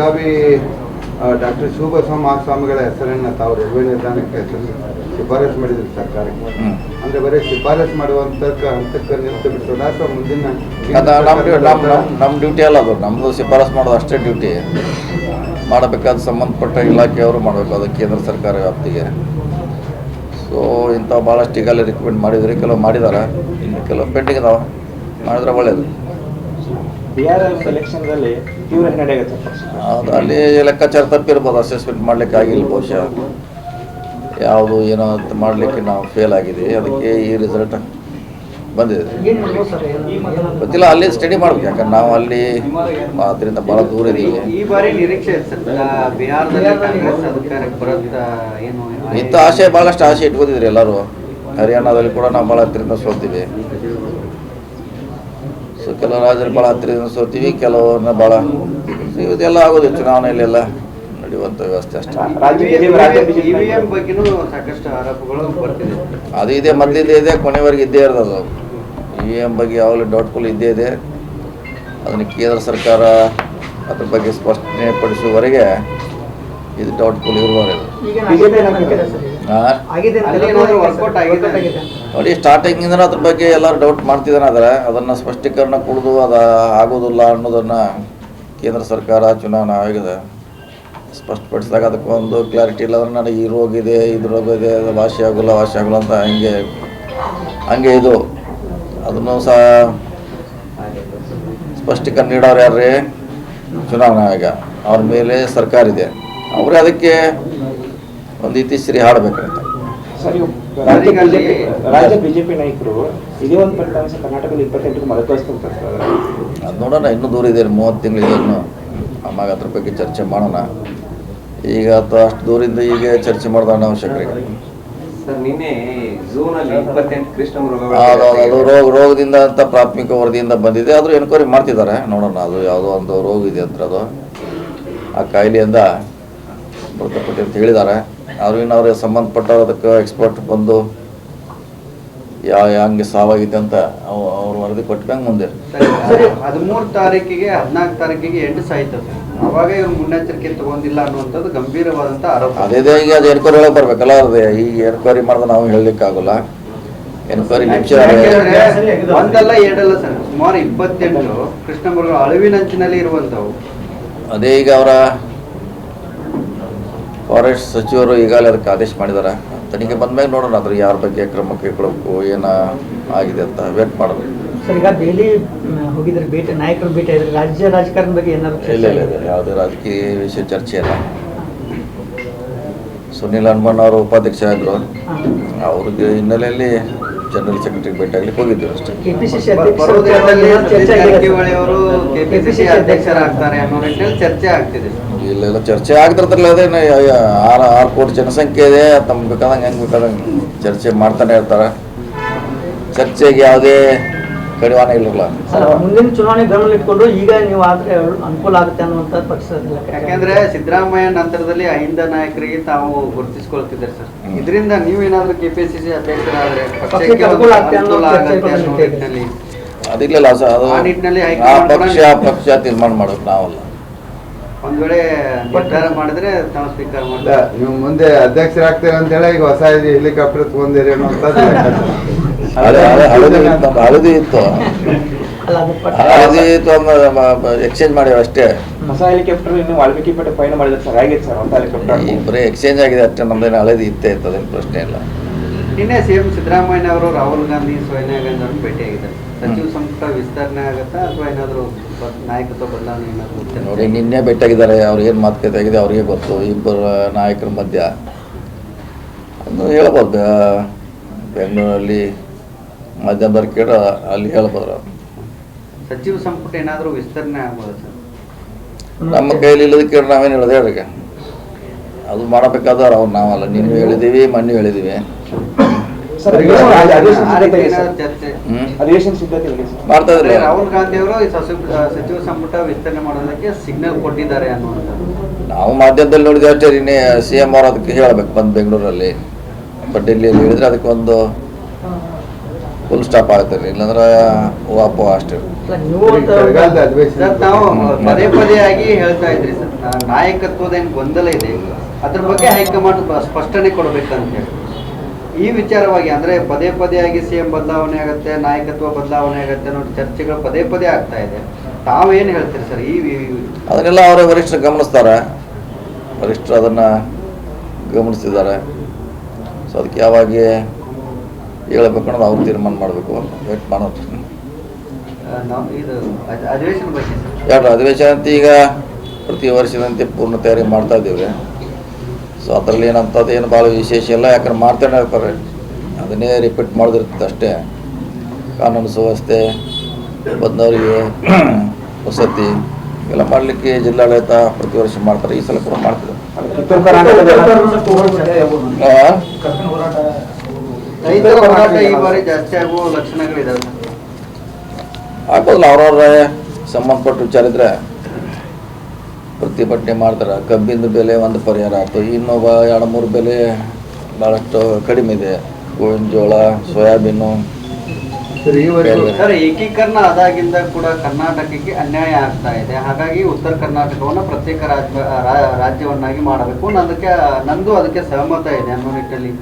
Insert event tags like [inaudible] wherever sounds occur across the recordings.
Belagavi doctor Shivabasava ಮಹಾಸ್ವಾಮಿಗಳ ಹೆಸರನ್ನ ತಾವು railway ನಿಲ್ದಾಣಕ್ಕೆ ಹೆಸರು ಶಿಫಾರಸು ಮಾಡಿದ್ರು ಸರ್ಕಾರಕ್ಕೆ. ಅಂದ್ರೆ ಬರೀ ಶಿಫಾರಸು ಮಾಡುವಂತ ಹಂತಕ್ಕೆ ನಿಂತು ಬಿಟ್ಟು ಮುಂದಿನ ನಮ್ಮ ಡ್ಯೂ- ನಮ್ಮ ನಮ್ಮ ನಮ್ಮ ಡ್ಯೂಟಿ ಅಲ್ಲ ಅದು. ನಮ್ಮದು ಶಿಫಾರಸು ಮಾಡೋದು ಅಷ್ಟೇ ಡ್ಯೂಟಿ ಮಾಡಬೇಕಾದ ಸಂಬಂಧಪಟ್ಟ ಇಲಾಖೆಯವರು ಮಾಡಬೇಕು. ಅದು ಕೇಂದ್ರ ಸರ್ಕಾರ ವ್ಯಾಪ್ತಿಗೆ. ಸೊ ಇಂಥ ಭಾಳಷ್ಟು ಈಗಲೇ ರಿಕಮೆಂಡ್ ಮಾಡಿದರೆ. ಕೆಲವು ಮಾಡಿದ್ದಾರೆ ಇನ್ನು ಕೆಲವು ಪೆಂಡಿಂಗ್ ಇದಾವೆ ಮಾಡಿದ್ರೆ ಒಳ್ಳೆಯದು ಅದು ಅಲ್ಲಿ ಲೆಕ್ಕಾಚಾರ ತಪ್ಪಿರ್ಬೋದು ಅಸೆಸ್ಮೆಂಟ್ ಮಾಡ್ಲಿಕ್ಕೆ ಆಗಿಲ್ಲ ಬಹುಶಃ. ಯಾವುದು ಏನೋ ಅಂತ ಮಾಡಲಿಕ್ಕೆ ನಾವು ಫೇಲ್ ಆಗಿದೆ ಅದಕ್ಕೆ ಈ ರಿಸಲ್ಟ್ ಬಂದಿದೆ. ಗೊತ್ತಿಲ್ಲ ಅಲ್ಲಿ ಸ್ಟಡಿ ಮಾಡ್ಬೇಕು. ಯಾಕಂದ್ರೆ ನಾವು ಅಲ್ಲಿ ಅದರಿಂದ ಬಹಳ ದೂರ ಇದೀವಿ. ಈ ಬಾರಿ ನಿರೀಕ್ಷೆ ಸರ್ ಆ, ಕಾಂಗ್ರೆಸ್ ಅಧಿಕಾರಕ್ಕೆ ಬರುತ್ತಾ ಏನು? ಇಂಥ ಆಸೆ ಭಾಳಷ್ಟು ಆಸೆ ಇಟ್ಕೋತಿದ್ರಿ ಎಲ್ಲರೂ. ಹರಿಯಾಣದಲ್ಲಿ ಕೂಡ ನಾವು ಭಾಳ ಹತ್ತಿರದಿಂದ ಸೋಲ್ತೀವಿ ಕೆಲವು ರಾಜರು ಭಾಳ ಹತ್ತಿರ ಸೋತೀವಿ ಕೆಲವರನ್ನ ಭಾಳ ಇದೆಲ್ಲ ಆಗೋದು ಚುನಾವಣೆಯಲ್ಲಿ ಎಲ್ಲ ನಡೆಯುವಂಥ ವ್ಯವಸ್ಥೆ ಅಷ್ಟೇ. ಅದು ಇದೆ ಮೊದಲಿದ್ದೇ ಇದೆ ಕೊನೆವರೆಗೆ ಇದ್ದೇ ಇರೋದು ಇ ಎಂ ಬಗ್ಗೆ ಯಾವಾಗಲೂ ಡೌಟ್ಫುಲ್ ಇದ್ದೇ ಇದೆ. ಅದನ್ನು ಕೇಂದ್ರ ಸರ್ಕಾರ ಅದ್ರ ಬಗ್ಗೆ ಸ್ಪಷ್ಟನೆ ಪಡಿಸುವವರೆಗೆ ಇದು ಡೌಟ್ಫುಲ್ ಇರಬಾರದು ನೋಡಿ ಸ್ಟಾರ್ಟಿಂಗಿಂದ ಅದ್ರ ಬಗ್ಗೆ ಎಲ್ಲರೂ ಡೌಟ್ ಮಾಡ್ತಿದ್ದಾನೆ ಆದರೆ ಅದನ್ನು ಸ್ಪಷ್ಟೀಕರಣ ಕೊಡೋದು ಅದು ಆಗೋದಿಲ್ಲ ಅನ್ನೋದನ್ನು ಕೇಂದ್ರ ಸರ್ಕಾರ ಚುನಾವಣಾ ಆಯೋಗದ ಸ್ಪಷ್ಟಪಡಿಸಿದಾಗ ಅದಕ್ಕೊಂದು ಕ್ಲಾರಿಟಿ ಇಲ್ಲ ಅಂದ್ರೆ ನನಗೆ ಈ ರೋಗ ಇದೆ, ಇದು ರೋಗ ಇದೆ, ಅದು ವಾಸಿ ಆಗೋಲ್ಲ ವಾಸಿ ಆಗೋಲ್ಲ ಅಂತ ಹಂಗೆ ಹಂಗೆ ಇದು. ಅದನ್ನು ಸಹ ಸ್ಪಷ್ಟೀಕರಣ ನೀಡೋರು ಯಾರ್ರಿ? ಚುನಾವಣಾ ಆಯೋಗ. ಅವ್ರ ಮೇಲೆ ಸರ್ಕಾರ ಇದೆ. ಅವರೇ ಅದಕ್ಕೆ ಒಂದು ಇತಿಶ್ರೀ ಹಾಡಬೇಕಂತ. ರಾಜ್ಯ ಬಿಜೆಪಿ ರಾಜ್ಯ ಬಿಜೆಪಿ ನಾಯಕರು ಇದೇ ಒಂದು ಫಲಿತಾಂಶ ಕರ್ನಾಟಕದಲ್ಲಿ ಇಪ್ಪತ್ತೆಂಟಕ್ಕೆ ನೋಡೋಣ ಇನ್ನೂ ದೂರ ಇದೆ ಮೂವತ್ತು ತಿಂಗಳಿಗೆ ಇನ್ನು. ಆವಾಗ ಅದ್ರ ಬಗ್ಗೆ ಚರ್ಚೆ ಮಾಡೋಣ. ಈಗ ಅಥವಾ ಅಷ್ಟು ದೂರಿಂದ ಈಗ ಚರ್ಚೆ ಇಪ್ಪತ್ತೆಂಟು ಅದು ಅದು ರೋಗ ರೋಗದಿಂದ ಅಂತ ಪ್ರಾಥಮಿಕ ವರದಿಯಿಂದ ಬಂದಿದೆ. ಆದರೂ ಎನ್ಕ್ವೈರಿ ಮಾಡ್ತಿದ್ದಾರೆ. ನೋಡೋಣ ಅದು ಯಾವುದೋ ಒಂದು ರೋಗ ಇದೆ ಅಂತ ಅದು. ಆ ಕಾಯಿಲೆಯಿಂದ ಮೃತಪಟ್ಟಿ ಅಂತ ಹೇಳಿದ್ದಾರೆ. ಅವ್ರು ಇನ್ನು ಅವ್ರಿಗೆ ಸಂಬಂಧಪಟ್ಟವ್ರು ಅದಕ್ಕೆ ಎಕ್ಸ್ಪರ್ಟ್ ಬಂದು ಯಾವ ಹಂಗೆ ಸಾವಾಗಿದೆ ಅಂತ ಅವ್ ಅವ್ರು ವರದಿ ಕೊಟ್ಟಂಗೆ ಮುಂದೆ. ಹದಿಮೂರು ತಾರೀಕಿಗೆ ಹದಿನಾಲ್ಕು ತಾರೀಕಿಗೆ ಎಂಟು ಸಾಯ್ತದೆ ಅವಾಗ ಇವ್ರು ಮುನ್ನೆಚ್ಚರಿಕೆ ತಗೊಂಡಿಲ್ಲ ಅನ್ನುವಂಥದ್ದು ಗಂಭೀರವಾದಂಥ ಆರೋಪ. ಅದೇ ಈಗ ಅದು ಎನ್ಕ್ವೈರಿ ಒಳಗೆ ಬರ್ಬೇಕಲ್ಲ ಅದೇ ಈಗ ಎನ್ಕ್ವೈರಿ ಮಾಡಿದ್ರೆ ನಾವು ಹೇಳಲಿಕ್ಕಾಗಲ್ಲ ಎನ್ಕ್ವೈರಿ ಒಂದಲ್ಲ ಎರಡಲ್ಲ ಸರ್ ಸುಮಾರು ಇಪ್ಪತ್ತೆಂಟು ಕೃಷ್ಣ ಅಳಿವಿನಂಚಿನಲ್ಲಿ ಇರುವಂಥವು. ಅದೇ ಈಗ ಅವರ ಫಾರೆಸ್ಟ್ ಸಚಿವರು ಈಗಾಗಲೇ ಅದಕ್ಕೆ ಆದೇಶ ಮಾಡಿದ್ದಾರೆ. ತನಿಖೆ ಬಂದ್ಮೇಲೆ ನೋಡೋಣ ಅದ್ರ ಯಾರ ಬಗ್ಗೆ ಕ್ರಮ ಕೈಗೊಳ್ಳಬೇಕು ಏನ ಆಗಿದೆ ಅಂತ ವೇಟ್ ಮಾಡಬೇಕು ಸರ್ ಈಗ ದೆಹಲಿ ಹೋಗಿದ್ರೆ ಭೇಟಿ ನಾಯಕರು ಭೇಟಿ ಆಗಿದ್ರೆ ರಾಜ್ಯ ರಾಜಕಾರಣ ಬಗ್ಗೆ ಏನಾದ್ರು ಚರ್ಚೆ ಇಲ್ಲ ಇಲ್ಲ ಇಲ್ಲ ಯಾವುದೇ ರಾಜಕೀಯ ವಿಷಯ ಚರ್ಚೆ ಇಲ್ಲ. ಸುನಿಲ್ ಹನುಮನ್ ಅವರು ಉಪಾಧ್ಯಕ್ಷ ಆದ್ರು ಹಾ. ಅವ್ರಿಗೆ ಹಿನ್ನೆಲೆಯಲ್ಲಿ ಜನರಲ್ ಸೆಕ್ರೆಟರಿ ಭೇಟಿ ಆಗ್ಲಿಕ್ಕೆ ಹೋಗಿದ್ದರು ಅಷ್ಟೇ. ಕೆಪಿಸಿಸಿ ಅಧ್ಯಕ್ಷರಾಗ್ತಾರೆ ಅನ್ನೋ ನಿಟ್ಟಿನಲ್ಲಿ ಚರ್ಚೆ ಆಗ್ತಿದೆ. ಇಲ್ಲ ಇಲ್ಲ ಚರ್ಚೆ ಆಗ್ತಿರ್ತಲ್ಲ ಅದೇ ಆರು ಆರು ಕೋಟಿ ಜನಸಂಖ್ಯೆ ಇದೆ ತಮ್ಗೆ ಬೇಕಾದಂಗೆ ಹೆಂಗೆ ಬೇಕಾದಂಗೆ ಚರ್ಚೆ ಮಾಡ್ತಾನೆ ಇರ್ತಾರೆ. ಚರ್ಚೆಗೆ ಯಾವುದೇ ಕಡಿವಾಣ ಇಲ್ಲ ಸರ್ ಮುಂದಿನ ಚುನಾವಣೆ ಗಮನ ಇಟ್ಕೊಂಡು ಈಗ ನೀವು ಆದ್ರೆ ಅನುಕೂಲ ಆಗುತ್ತೆ ಅನ್ನುವಂಥ ಪಕ್ಷದಲ್ಲಿ. ಯಾಕೆಂದ್ರೆ ಸಿದ್ದರಾಮಯ್ಯ ನಂತರದಲ್ಲಿ ಅಹಿಂದ ನಾಯಕರಿಗೆ ತಾವು ಗುರುತಿಸಿಕೊಳ್ತಿದ್ದಾರೆ ಸರ್. ಇದರಿಂದ ನೀವೇನಾದ್ರೂ ಕೆಪಿಸಿಸಿ ಅಧ್ಯಕ್ಷರಾದ್ರೆ ಪಕ್ಷಕ್ಕೆ ಅನುಕೂಲ ಆಗತ್ತೆ ಅನ್ನೋ. ನಿಟ್ಟಿನಲ್ಲಿ. ಅದಿಲ್ಲ ಸರ್ ಅದು ಆ ನಿಟ್ಟಿನಲ್ಲಿ ಆ ಪಕ್ಷ ಪಕ್ಷ ತೀರ್ಮಾನ ಮಾಡೋದು ನಾವಲ್ಲ. ಒಂದ್ ವೇಳೆ ನಿರ್ಧಾರ ಮಾಡಿದ್ರೆ ತಾವು ಸ್ವೀಕಾರ ಇಲ್ಲ, ಮಾಡ್ತಾರೆ ನೀವು ಮುಂದೆ ಅಧ್ಯಕ್ಷರಾಗ್ತೀರ ಅಂತ ಹೇಳಿ ಈಗ ಹೊಸ ಹೆಲಿಕಾಪ್ಟರ್ ತಗೊಂಡಿರಿ ಅನ್ನೋಂಥದ್ದು ಹಳೆ ಹಳೆ- ಹಳದಿ ಇತ್ತು ಹಳದಿ ಇತ್ತು. ಅಲ್ಲ ಅದು ಪಟ್ಟ ಹಳದಿ ಇತ್ತು ಎಕ್ಸ್ಚೇಂಜ್ ಮಾಡ್ಯಾವ ಅಷ್ಟೇ. ಹೊಸ ಹೆಲಿಕಾಪ್ಟರ್ ಇನ್ನು ವಾಲ್ಮೀಕಿ ಪೇಟೆ ಪಯಣ ಮಾಡಿದ್ರೆ ಸರ್ ಆಗಿತ್ತು ಸರ್ ಹೊಸ ಹೆಲಿಕಾಪ್ಟರ್. ಬರೀ ಎಕ್ಸ್ಚೇಂಜ್ ಆಗಿದೆ ಅಷ್ಟೇ ನಮ್ದೇನು ಹಳದಿ ಇತ್ತೇ ಇತ್ತು ಅದೇನು ಪ್ರಶ್ನೆ ಇಲ್ಲ. ನಿನ್ನೆ ಸಿಎಂ ಸಿದ್ದರಾಮಯ್ಯ ಅವರು ರಾಹುಲ್ ಗಾಂಧಿ ಸೋನಿಯಾ ಗಾಂಧಿ ಅವ್ರನ್ನ ಭೇಟಿಯಾಗಿದ್ದಾರೆ. ಸಚಿವ ಸಂಪುಟ ವಿಸ್ತರಣೆ ಆಗುತ್ತಾ ಅಥವಾ ಏನಾದ್ರು ನಾಯಕತ್ವ ಬದಲಾವಣೆ? ನೋಡಿ ನಿನ್ನೆ ಭೇಟಿಯಾಗಿದ್ದಾರೆ ಅವ್ರು ಏನು ಮಾತುಕತೆ ಆಗಿದೆ ಅವ್ರಿಗೆ ಗೊತ್ತು. ಇಬ್ಬರು ನಾಯಕರ ಮಧ್ಯ. ಅದು ಹೇಳ್ಬೋದು. ಬೆಂಗಳೂರಲ್ಲಿ ಮಧ್ಯ ಬರ್ಕೇಡ ಅಲ್ಲಿ ಹೇಳ್ಬೋದು ಸಚಿವ ಸಂಪುಟ ಏನಾದರೂ ವಿಸ್ತರಣೆ ಆಗ್ಬೋದು ಸರ್? ನಮ್ಮ ಕೈಲಿ ಇಲ್ಲದಕ್ಕೆ ನಾವೇನು ಹೇಳೋದು ಹೇಳ್ರಿ ಅದು ಮಾಡಬೇಕಾದ್ರೆ ಅವ್ರು ನಾವಲ್ಲ. ನೀನು ಹೇಳಿದ್ದೀವಿ ಮೊನ್ನೆ ಹೇಳಿದ್ದೀವಿ. ರಾಹುಲ್ ಗಾಂಧಿ ಅವರು ಈ ಸಚಿವ ಸಂಪುಟ ವಿಸ್ತರಣೆ ಮಾಡೋದಕ್ಕೆ ಸಿಗ್ನಲ್ ಕೊಟ್ಟಿದ್ದಾರೆ ಅನ್ನುವಂಥದ್ದು. ನಾವು ಮಾಧ್ಯಮದಲ್ಲಿ ನೋಡಿದ್ವಿ ಅಷ್ಟೇ ಸಿ ಎಂ ಅವರು ಅದಕ್ಕೆ ಹೇಳ್ಬೇಕು ಬಂದು ಬೆಂಗಳೂರಲ್ಲಿ. ಬಟ್ ಇಲ್ಲಿ ಹೇಳಿದ್ರೆ ಅದಕ್ಕೆ ಒಂದು ಫುಲ್ ಸ್ಟಾಪ್ ಆಗುತ್ತೆ ಇಲ್ಲಾಂದ್ರೆ ಓಪೋ ಅಷ್ಟೇ. ನೀವು ಪದೇ ಪದೇ ಆಗಿ ಹೇಳ್ತಾ ಇದ್ರಿ ಸರ್. ನಾ- ನಾಯಕತ್ವದ ಏನು ಗೊಂದಲ ಇದೆ? ಅದ್ರ ಬಗ್ಗೆ ಹೈಕಮಾಂಡ್ ಸ್ಪಷ್ಟನೆ ಕೊಡ್ಬೇಕಂತ ಹೇಳಿ. ಈ ವಿಚಾರವಾಗಿ ಅಂದ್ರೆ ಪದೇ ಪದೇ ಆಗಿ ಸಿಎಂ ಬದಲಾವಣೆ ಆಗುತ್ತೆ ನಾಯಕತ್ವ ಬದಲಾವಣೆ ಆಗುತ್ತೆ ನೋಡಿ ಚರ್ಚೆಗಳು ಪದೇ ಪದೇ ಆಗ್ತಾ ಇದೆ. ತಾವೇನ್ ಹೇಳ್ತೀರಿ ಸರ್ ಈ ಅದನ್ನೆಲ್ಲ ಅವರ ವರಿಷ್ಠರು ಗಮನಿಸ್ತಾರೆ. ವರಿಷ್ಠರು ಅದನ್ನು ಗಮನಿಸ್ತಿದ್ದಾರೆ ಸೊ ಅದಕ್ಕೆ ಯಾವಾಗ ಹೇಳಬೇಕು ಅನ್ನೋದು ಅವ್ರು ತೀರ್ಮಾನ ಮಾಡಬೇಕು. ವೇಟ್ ಮಾಡೋದು ಎರಡು ಅಧಿವೇಶನ ಅಂತ ಈಗ ಪ್ರತಿ ವರ್ಷದಂತೆ ಪೂರ್ಣ ತಯಾರಿ ಮಾಡ್ತಾ ಇದ್ದೀವಿ. ಸೊ ಅದರಲ್ಲಿ ಏನಂತದ್ದು ಏನು ಭಾಳ ವಿಶೇಷ ಇಲ್ಲ. ಯಾಕಂದ್ರೆ ಮಾಡ್ತಾನೆ ಇರ್ತಾರೆ ಅದನ್ನೇ ರಿಪೀಟ್ ಮಾಡೋದಿರ್ತದೆ ಅಷ್ಟೇ. ಕಾನೂನು ಸುವ್ಯವಸ್ಥೆ ಬಂದವರಿಗೆ [clears throat] ವಸತಿ ಎಲ್ಲ ಮಾಡಲಿಕ್ಕೆ ಜಿಲ್ಲಾಡಳಿತ ಪ್ರತಿ ವರ್ಷ ಮಾಡ್ತಾರೆ. ಈ ಸಲ ಕೂಡ ಮಾಡ್ತಾರೆ. ಆಗ್ಬೋದಲ್ಲ ಅವ್ರವ್ರ ಸಂಬಂಧಪಟ್ಟ ವಿಚಾರ ಇದ್ರೆ. ಪ್ರತಿಭಟನೆ ಮಾಡ್ತಾರೆ. ಕಬ್ಬಿಂದು ಬೆಲೆ ಒಂದು ಪರಿಹಾರ ಆಯ್ತು. ಇನ್ನೊಬ್ಬ ಎರಡು ಮೂರು ಬೆಲೆ ಭಾಳಷ್ಟು ಕಡಿಮೆ ಇದೆ. ಗೋವಿನ ಜೋಳ ಸೋಯಾಬೀನು. ಸರ್ ಏಕೀಕರಣ ಆದಾಗಿಂದ ಕೂಡ ಕರ್ನಾಟಕಕ್ಕೆ ಅನ್ಯಾಯ ಆಗ್ತಾ ಇದೆ. ಹಾಗಾಗಿ ಉತ್ತರ ಕರ್ನಾಟಕವನ್ನು ಪ್ರತ್ಯೇಕ ರಾಜ್ಯ ರಾಜ್ಯವನ್ನಾಗಿ ಮಾಡಬೇಕು. ಅದಕ್ಕೆ ನಂದು ಅದಕ್ಕೆ ಸಹಮತ ಇದೆ ಅನ್ನೋ ನಿಟ್ಟಲ್ಲಿ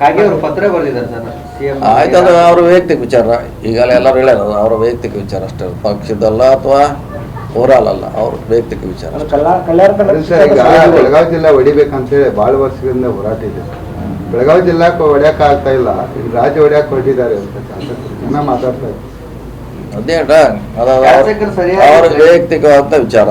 ಹಾಗೆ ಅವರು ಪತ್ರ ಬರೆದಿದ್ದಾರೆ ಸರ್ ಸಿಎಂ ಆಯ್ತು ಅದು ಅವ್ರ ವೈಯಕ್ತಿಕ ವಿಚಾರ. ಈಗಲೇ ಎಲ್ಲರೂ ಹೇಳ್ಯಾರ ಅವ್ರ ವೈಯಕ್ತಿಕ ವಿಚಾರ ಅಷ್ಟೇ. ಪಕ್ಷದಲ್ಲ ಅಥವಾ ಓವರಾಲ್ ಅಲ್ಲ ಅವ್ರ ವೈಯಕ್ತಿಕ ವಿಚಾರ. ಬೆಳಗಾವಿ ಜಿಲ್ಲಾ ಹೊಡಿಬೇಕಂತೇಳಿ ಭಾಳ ವರ್ಷದಿಂದ ಹೋರಾಟ ಇದೆ. ಬೆಳಗಾವಿ ಜಿಲ್ಲಾಕ್ಕೆ ಹೊಡ್ಯಾಕ ಆಗ್ತಾ ಇಲ್ಲ ಈಗ ರಾಜ್ಯ ಹೊಡ್ಯಾಕ ಹೊರಟಿದ್ದಾರೆ ಅಂತ ಜನ ಮಾತಾಡ್ತಾ ಇದ್ದಾರೆ. ಅದೇ ಅವ್ರ ವೈಯಕ್ತಿಕವಾದ ವಿಚಾರ.